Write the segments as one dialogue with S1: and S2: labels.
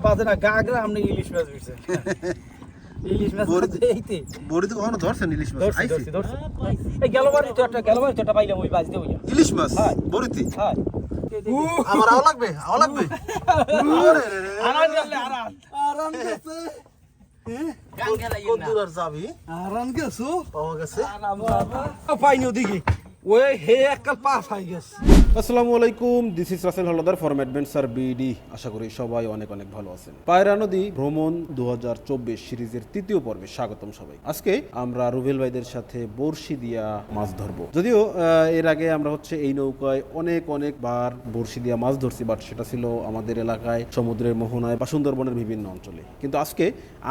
S1: বাজে না গাগরা আপনি ইলিশ মাছ ইলিশ মাছ
S2: বড়ি-
S1: এইতে
S2: বড়ি তো কখনো ধরছেন ইলিশ মাছ?
S1: ধরছি
S2: আইছে।
S1: ধরছি ধরছি। এই গেলবারই তো একটা গেলবারই তো একটা পাইলাম ওই বাজতে ওই
S2: ইলিশ মাছ। বড়িতে?
S1: হ্যাঁ।
S2: আমার আও লাগবে? আও লাগবে? আরে রে রে।
S1: আরাম গেলে আরাম
S3: আরাম গেছে।
S1: গান গেলাই না।
S2: কদ্দুর আর যাবি
S3: আরাম গেছো।
S2: পাওয়া গেছে?
S3: পাইনি ওদিকে। ওই হে এককাল পা ফাই গেছে।
S4: আসসালামু আলাইকুম this is Rasel Haldar for adventure BD আশা করি সবাই অনেক অনেক ভালো আছেন। পায়রা নদী ভ্রমণ দু হাজার চব্বিশ সিরিজের তৃতীয় পর্বে স্বাগতম সবাই আজকে আমরা রুবেল ভাইদের সাথে বড়শি দিয়া মাছ ধরবো। যদিও এর আগে আমরা হচ্ছে এই নৌকায় অনেক অনেকবার বড়শি দিয়া মাছ ধরছি বাট সেটা ছিল আমাদের এলাকায় সমুদ্রের মোহনায় বা সুন্দরবনের বিভিন্ন অঞ্চলে। কিন্তু আজকে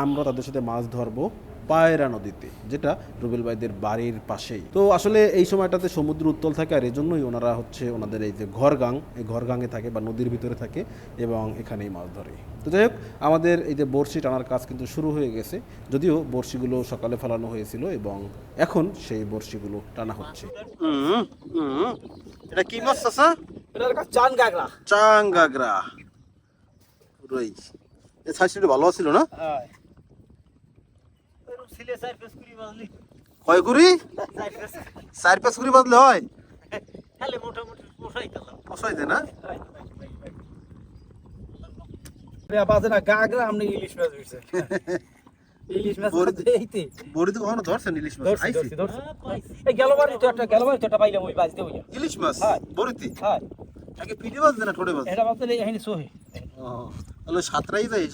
S4: আমরা তাদের সাথে মাছ ধরবো পায়রা নদীতে যেটা রুবেল ভাইদের বাড়ির পাশেই। তো আসলে এই সময়টাতে সমুদ্র উত্তল থাকে আর এই জন্যই ওনারা হচ্ছে ওনাদের এই যে ঘরগাং এই ঘরগাঙে থাকে বা নদীর ভিতরে থাকে এবং এখানেই মাছ ধরে। তো যাই হোক আমাদের এই যে বড়শি টানার কাজ কিন্তু শুরু হয়ে গেছে যদিও বড়শিগুলো সকালে ফেলানো হয়েছিল এবং এখন সেই বড়শিগুলো টানা হচ্ছে।
S2: হুম হুম। এটা কি মাছ
S1: কাছে চান গাগরা।
S2: চাঙ্গাগরা রই এ সাইজটা ভালো ছিল না?
S1: হ্যাঁ
S2: কুড়ি চার পাঁচ কুড়ি? বাজলে হয়?
S1: খালি মোটামুটি পোষাই গেলাম
S2: পোষাই দে না।
S1: বাজে না গাগরা আপনি ইলিশ মাছ ইলিশ মাছ
S2: বড়ি- তো কখনো ধরছেন ইলিশ মাছ?
S1: ধরছি
S2: আইছে।
S1: ধরছি ধরছি। এই গেলবারই তো একটা গেলবারই তো একটা পাইলাম ওই বাজতে
S2: ইলিশ মাছ?
S1: হ্যাঁ।
S2: বড়িতে?
S1: হ্যাঁ।
S2: আগে পিঠে বাজতে না ঠোঁটে বাজতে
S1: এটা এখানে সোহে
S2: ও তাহলে সাতটাই যায়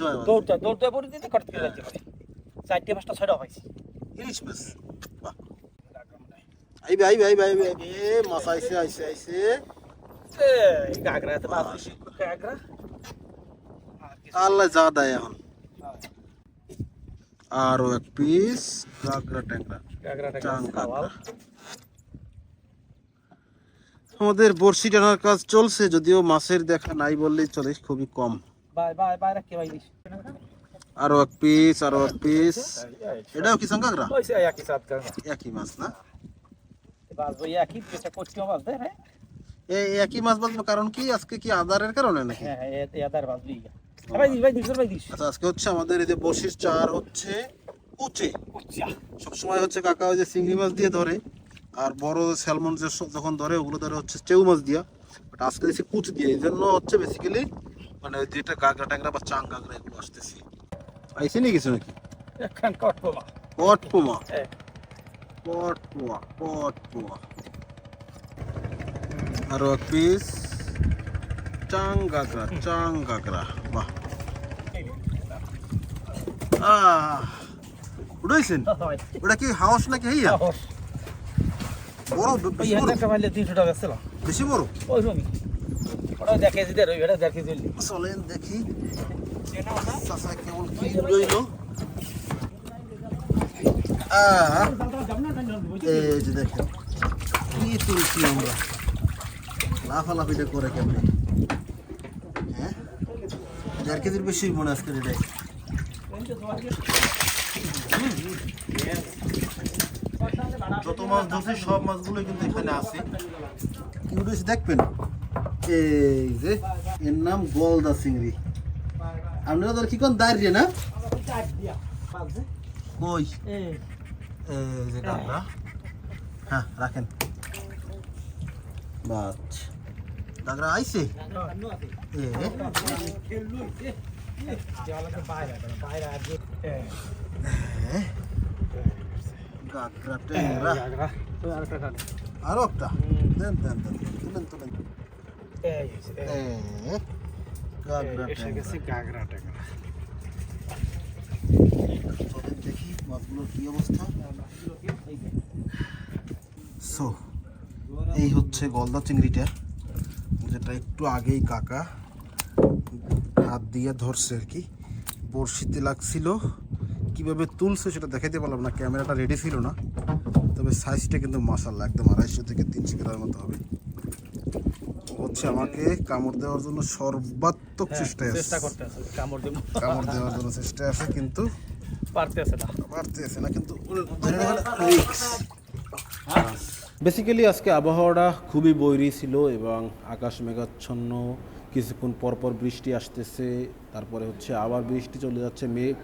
S1: কাটতে যাইতে পারে চারটে পাঁচটা ছয়টা পাইছি।
S2: ইলিশ মাছ। বাহ। আইবে আইবে আইবে আইবে আইবে মাছ আইছে আইছে আইছে।
S1: মাছ
S2: আল্লাহ যা দেয় এখন। আরও এক পিস ট্যাংরা। আমাদের বড়শি টানার কাজ চলছে যদিও মাছের দেখা নাই বললেই চলে খুবই কম।
S1: বাই বাই ভাই
S2: আরও এক পিস আরও এক পিস এটাও কি
S1: একই সাথ
S2: একই মাছ না?
S1: একই মাছ হ্যাঁ।
S2: একই মাছ বলব কারণ কি আজকে কি আদারের কারণে নাকি?
S1: হ্যাঁ দিস
S2: আচ্ছা আজকে হচ্ছে আমাদের এই যে চার হচ্ছে উচে সবসময় হচ্ছে কাকা ওই যে চিংড়ি মাছ দিয়ে ধরে আর বড় স্যালমন যে যখন ধরে ওগুলো ধরে হচ্ছে চেউ মাছ দিয়া। বাট আজকে কুচ দিয়ে এই জন্য হচ্ছে বেসিক্যালি মানে যেটা গাগরা ট্যাংরা বা চাং গাগরা এগুলো আসতেছি। আইসি নি কিছু নাকি?
S1: একখান কটবো মা
S2: পট পোমা
S1: হ্যাঁ
S2: পট পোয়া পট পোয়া আরও এক পিস চাং গাগরা চাং গাগরা বাহ উড়াইছেন
S1: ভাই
S2: ওটা কি হাউস নাকি হইয়া? বড় বে-
S1: ওই
S2: বেশি বড়?
S1: একটা মাইলে তিনশো টাকা ছিল।
S2: বেশি বড়?
S1: ওই রবি ওটা দেখে দিতে রবি এটা দেখে দিলি
S2: চলেন দেখি। কেমন যে আমরা লাফালাফিটা করে কেমন হ্যাঁ বেশি মনে যত মাছ ধরছি সব মাছগুলো কিন্তু এখানে আছে দেখবেন এই যে, এর নাম গলদা চিংড়ি। আপনারা তো কি কোন দাঁড়িয়ে না? কই যে কাঁকড়া হ্যাঁ রাখেন। বাচ কাঁকড়া আইছে? এ। কাঁকড়া ট্যাংরা। আরও একটা। দেন দেন দেন তুলেন তুলেন। এ কাঁকড়া ট্যাংরা। দেখি মাছগুলোর কি অবস্থা। সো এই হচ্ছে গলদা চিংড়িটা যেটা একটু আগেই কাকা হাত দিয়ে ধরছে আর কি। বড়শিতে লাগছিল কীভাবে তুলছে সেটা দেখাইতে পারলাম না ক্যামেরাটা রেডি ছিল না। তবে সাইজটা কিন্তু মাসাল্লাহ একদম আড়াইশো থেকে তিনশো গ্রামের মতো হবে। হচ্ছে আমাকে কামড় দেওয়ার জন্য সর্বাত্মক চেষ্টায় আছে।
S1: চেষ্টা করতে আছে কামড় দিব
S2: কামড় দেওয়ার জন্য চেষ্টায় আছে কিন্তু
S1: পারতেছে না।
S2: পারতেছে না কিন্তু বেসিক্যালি আজকে আবহাওয়াটা খুবই বৈরী ছিল এবং আকাশ মেঘাচ্ছন্ন। কিছুক্ষণ পরপর বৃষ্টি আসতেছে তারপরে হচ্ছে আবার বৃষ্টি চলে যাচ্ছে মেঘ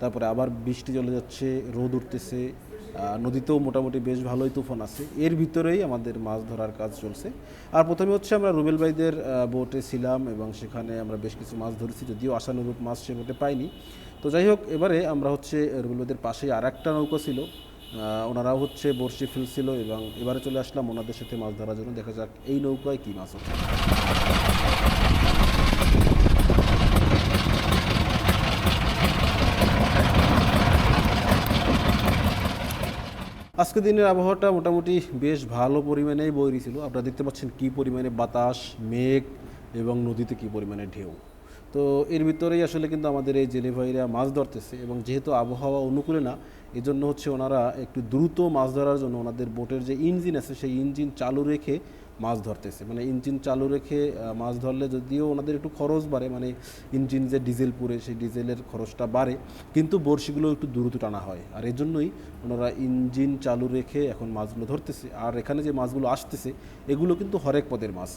S2: তারপরে আবার বৃষ্টি চলে যাচ্ছে রোদ উঠতেছে। নদীতেও মোটামুটি বেশ ভালোই তুফান আছে। এর ভিতরেই আমাদের মাছ ধরার কাজ চলছে। আর প্রথমে হচ্ছে আমরা রুবেল ভাইদের বোটে ছিলাম এবং সেখানে আমরা বেশ কিছু মাছ ধরেছি, যদিও আশানুরূপ মাছ সে বোটে পাইনি। তো যাই হোক, এবারে আমরা হচ্ছে রুবেল ভাইদের পাশেই আর একটা নৌকা ছিল। ওনারাও হচ্ছে বড়শি ফেলছিল এবং এবারে চলে আসলাম ওনাদের সাথে মাছ ধরার জন্য। দেখা যাক এই নৌকায় কী মাছ হচ্ছে। আজকে দিনের আবহাওয়াটা মোটামুটি বেশ ভালো পরিমাণেই বয়ে ছিল আপনারা দেখতে পাচ্ছেন কী পরিমাণে বাতাস, মেঘ এবং নদীতে কী পরিমাণে ঢেউ। তো এর ভিতরেই আসলে কিন্তু আমাদের এই জেলে ভাইরা মাছ ধরতেছে এবং যেহেতু আবহাওয়া অনুকূলে না, এজন্য জন্য হচ্ছে ওনারা একটু দ্রুত মাছ ধরার জন্য ওনাদের বোটের যে ইঞ্জিন আছে, সেই ইঞ্জিন চালু রেখে মাছ ধরতেছে। মানে ইঞ্জিন চালু রেখে মাছ ধরলে যদিও ওনাদের একটু খরচ বাড়ে মানে ইঞ্জিন যে ডিজেল পুরে সেই ডিজেলের খরচটা বাড়ে, কিন্তু বড়শিগুলো একটু দ্রুত টানা হয়। আর এই জন্যই ওনারা ইঞ্জিন চালু রেখে এখন মাছগুলো ধরতেছে। আর এখানে যে মাছগুলো আসতেছে, এগুলো কিন্তু হরেক পদের মাছ।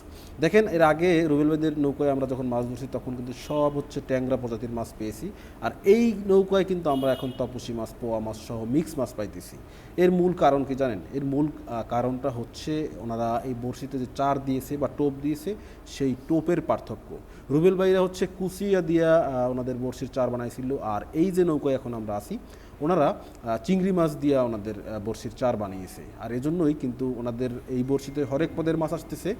S2: দেখেন, এর আগে রুবেল ভাইদের নৌকায় আমরা যখন মাছ ধরছি, তখন কিন্তু সব হচ্ছে ট্যাংরা প্রজাতির মাছ পেয়েছি। আর এই নৌকায় কিন্তু আমরা এখন তপসি মাছ, পোয়া মাছ সহ মিক্স মাছ পাইতেছি। এর মূল কারণ কি জানেন? এর মূল কারণটা হচ্ছে ওনারা এই বড়শিতে যে চার দিয়েছে বা টোপ দিয়েছে, সেই টোপের পার্থক্য। রুবেল ভাইরা হচ্ছে কুচিয়া দিয়া ওনাদের বড়শির চার বানাইছিল, আর এই যে নৌকায় এখন আমরা আছি, ওনারা চিংড়ি মাছ দিয়া ওনাদের বড়শির চার বানিয়েছে। আর এজন্যই কিন্তু ওনাদের এই বড়শিতে হরেক পদের মাছ আসতেছে,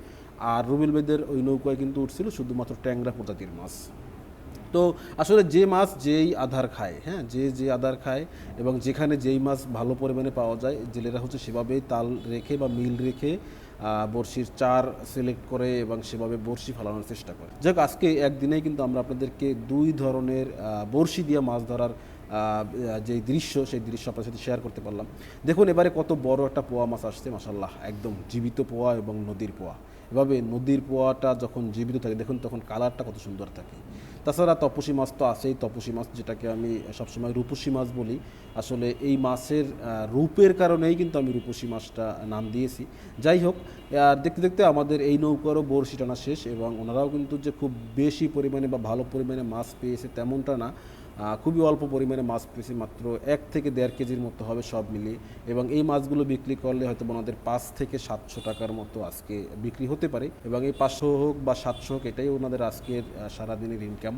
S2: আর রুবেল ভাইদের ওই নৌকায় কিন্তু উঠছিল শুধুমাত্র ট্যাংরা প্রজাতির মাছ। তো আসলে যে মাছ যেই আধার খায় হ্যাঁ যে যে আধার খায় এবং যেখানে যেই মাছ ভালো পরিমাণে পাওয়া যায়, জেলেরা হচ্ছে সেভাবেই তাল রেখে বা মিল রেখে বড়শির চার সিলেক্ট করে এবং সেভাবে বড়শি ফেলানোর চেষ্টা করে। যাক, আজকে একদিনে কিন্তু আমরা আপনাদেরকে দুই ধরনের বড়শি দিয়ে মাছ ধরার যে দৃশ্য, সেই দৃশ্য আপনার সাথে শেয়ার করতে পারলাম। দেখুন, এবারে কত বড় একটা পোয়া মাছ আসছে মাসাল্লাহ একদম জীবিত পোয়া এবং নদীর পোয়া। এভাবে নদীর পোয়াটা যখন জীবিত থাকে, দেখুন তখন কালারটা কত সুন্দর থাকে। তাছাড়া তপসী মাছ তো আছেই তপসী মাছ যেটাকে আমি সবসময় রূপসী মাছ বলি। আসলে এই মাছের রূপের কারণেই কিন্তু আমি রূপসী মাছটা নাম দিয়েছি। যাই হোক, আর দেখতে দেখতে আমাদের এই নৌকারও বড়শি টানা শেষ এবং ওনারাও কিন্তু যে খুব বেশি পরিমাণে বা ভালো পরিমাণে মাছ পেয়েছে তেমনটা না। খুবই অল্প পরিমাণে মাছ পেয়েছি, মাত্র এক থেকে দেড় কেজির মতো হবে সব মিলিয়ে। এবং এই মাছগুলো বিক্রি করলে হয়তো ওনাদের পাঁচ থেকে সাতশো টাকার মতো আজকে বিক্রি হতে পারে। এবং এই পাঁচশো হোক বা সাতশো হোক, এটাই ওনাদের আজকের সারাদিনের ইনকাম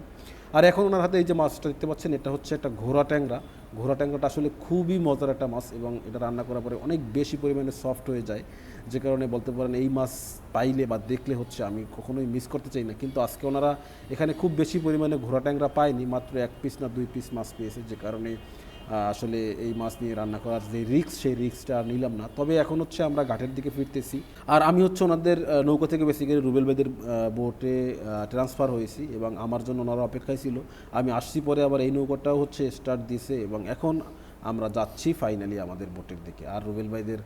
S2: আর এখন ওনার হাতে এই যে মাছটা দেখতে পাচ্ছেন, এটা হচ্ছে একটা ঘোড়া ট্যাংরা। ঘোড়া ট্যাংরাটা আসলে খুবই মজার একটা মাছ এবং এটা রান্না করার পরে অনেক বেশি পরিমাণে সফট হয়ে যায়। যে কারণে বলতে পারেন এই মাছ পাইলে বা দেখলে হচ্ছে আমি কখনোই মিস করতে চাই না। কিন্তু আজকে ওনারা এখানে খুব বেশি পরিমাণে ঘোড়া ট্যাংরা পায়নি, মাত্র এক পিস না দুই পিস মাছ পেয়েছে। যে কারণে আসলে এই মাছ নিয়ে রান্না করার যে রিক্স সেই রিক্সটা নিলাম না। তবে এখন হচ্ছে আমরা ঘাটের দিকে ফিরতেছি। আর আমি হচ্ছে ওনাদের নৌকা থেকে বেসিক্যালি রুবেল বেদের বোটে ট্রান্সফার হয়েছি এবং আমার জন্য ওনারা অপেক্ষায় ছিল। আমি আসছি পরে আবার এই নৌকাটাও হচ্ছে স্টার্ট দিছে এবং এখন আমরা যাচ্ছি ফাইনালি আমাদের বোটের দিকে আর রুবেল ভাইদের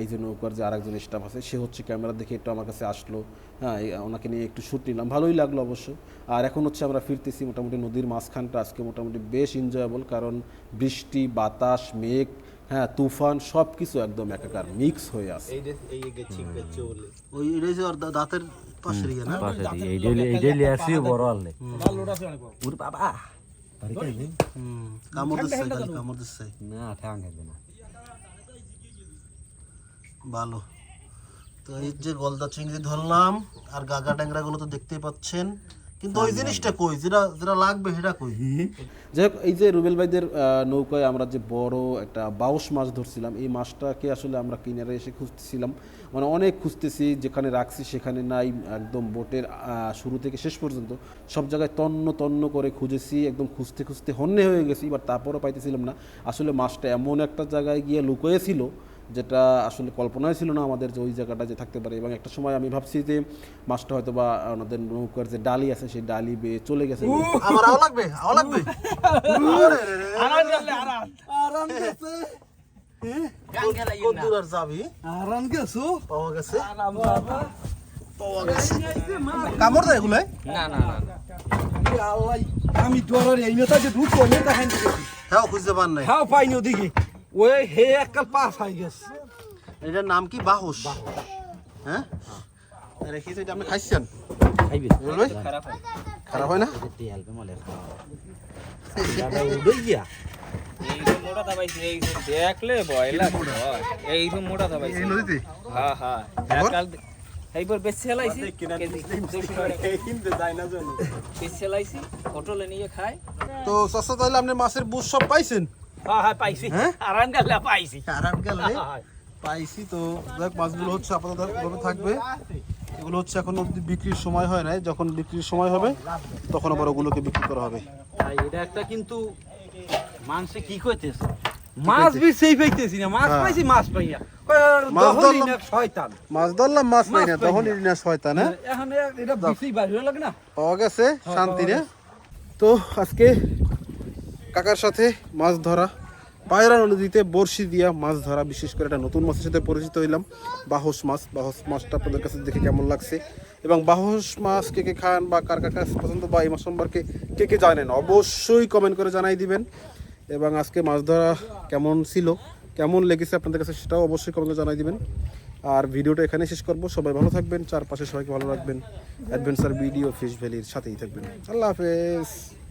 S2: এই যে নৌকার যে আরেকজন স্টাফ আছে সে হচ্ছে ক্যামেরা দেখে একটু আমার কাছে আসলো। হ্যাঁ ওনাকে নিয়ে একটু শ্যুট নিলাম। ভালোই লাগল অবশ্য। আর এখন হচ্ছে আমরা ফিরতেছি মোটামুটি নদীর মাঝখানটা। আজকে মোটামুটি বেশ এনজয়েবল কারণ বৃষ্টি বাতাস মেঘ হ্যাঁ তুফান সব কিছু একদম একাকার মিক্স হয়ে আছে।
S3: ওর দাঁতের পাশের ইয়ে না?
S1: লোড আছে অনেক বড়।
S3: হুম, কামড় দিচ্ছে খালি কামড় দিচ্ছে ভালো তো এই যে গলদা চিংড়ি ধরলাম আর গাগা ট্যাংরা গুলো তো দেখতেই পাচ্ছেন। কিন্তু ওই জিনিসটা কই? যেটা যেটা লাগবে সেটা কই?
S2: যাই হোক এই যে রুবেল ভাইদের নৌকায় আমরা যে বড় একটা বাউস মাছ ধরছিলাম এই মাছটাকে আসলে আমরা কিনারে এসে খুঁজতেছিলাম। মানে অনেক খুঁজতেছি যেখানে রাখছি সেখানে নাই একদম বোটের শুরু থেকে শেষ পর্যন্ত। সব জায়গায় তন্ন তন্ন করে খুঁজেছি একদম খুঁজতে খুঁজতে হন্যে হয়ে গেছি বাট তারপরও পাইতেছিলাম না। আসলে মাছটা এমন একটা জায়গায় গিয়ে লুকোয়েছিল যেটা আসলে কল্পনায় ছিল না আমাদের যে ওই জায়গাটা যে থাকতে পারে। এবং একটা সময় আমি ভাবছি যে মাছটা হয়তো বা আমাদের নৌকার যে ডালি আছে সেই ডালি বেয়ে চলে গেছে।
S3: আমার আও লাগবে? আও লাগবে?
S1: আরাম করলে আরাম।
S3: কত দূর আর যাবি?
S5: আরাম গেছো?
S3: পাওয়া গেছে?
S1: আরাম বাবা।
S3: কামড় দেয় এগুলো
S5: আল্লাহ আমি ডরার এই নেতা যে ঢুকো নেতা হ্যান্ড
S3: হ্যাঁ খুঁজতে পার নাই।
S5: হ্যাঁ পাইনি ওদিকে। ওই হে এককাল পাস হয়ে গেছে।
S2: এটার নাম কি? বাহুস হ্যাঁ? এটা আপনি খাইছেন?
S3: খারাপ হয়।
S2: খারাপ হয় না?
S6: এই দেখলে লাগে এইরকম মোটা দাবাইছে।
S2: এই নদীতে?
S6: হ্যাঁ হ্যাঁ এইবার বেশি হেলাইছি। বেশি হেলাইছি হোটেলে নিয়ে খাই
S2: তো চাচা তাহলে আপনি মাছের বুঝ সব পাইছেন?
S6: পাইছি।
S2: হ্যাঁ?
S6: আরাম গাল্লা পাইছি।
S2: আরাম গেলে পাইছি তো। দেখ মাছগুলো হচ্ছে আপাতত ভাবে থাকবে। এগুলো হচ্ছে এখন অব্দি বিক্রির সময় হয় নাই। যখন বিক্রির সময় হবে তখন আবার ওগুলোকে বিক্রি করা হবে।
S3: এটা একটা কিন্তু মানুষে কি কইতেছে মাছ বি সেই পাইতেছি না। মাছ
S2: হ্যাঁ।
S3: পাইছি মাছ পাইয়া।
S2: মাছ ধরলাম।
S3: শয়তান।
S2: মাছ ধরলাম মাছ পাই না। তখন
S3: না।
S2: না শয়তান হ্যাঁ?
S3: এখন এটা বেশি বাইরে লাগে না?
S2: পাওয়া গেছে শান্তি রে। তো আজকে কাকার সাথে মাছ ধরা, পায়রা নদীতে বড়শি দিয়া মাছ ধরা, বিশেষ করে একটা নতুন মাছের সাথে পরিচিত হইলাম, বাহস মাছ। বাহস মাছটা আপনাদের কাছে দেখে কেমন লাগছে? এবং বাহস মাছ কে কে খান বা কার কার কাছে পছন্দ বা এই মাছ সম্পর্কে কে কে জানেন, অবশ্যই কমেন্ট করে জানাই দিবেন। এবং আজকে মাছ ধরা কেমন ছিল, কেমন লেগেছে আপনাদের কাছে সেটাও অবশ্যই কমেন্টে জানাই দিবেন। আর ভিডিওটা এখানে শেষ করব। সবাই ভালো থাকবেন, চারপাশে সবাইকে ভালো রাখবেন। অ্যাডভেঞ্চার ভিডিও ফিশ ভ্যালির সাথেই থাকবেন। আল্লাহ হাফেজ।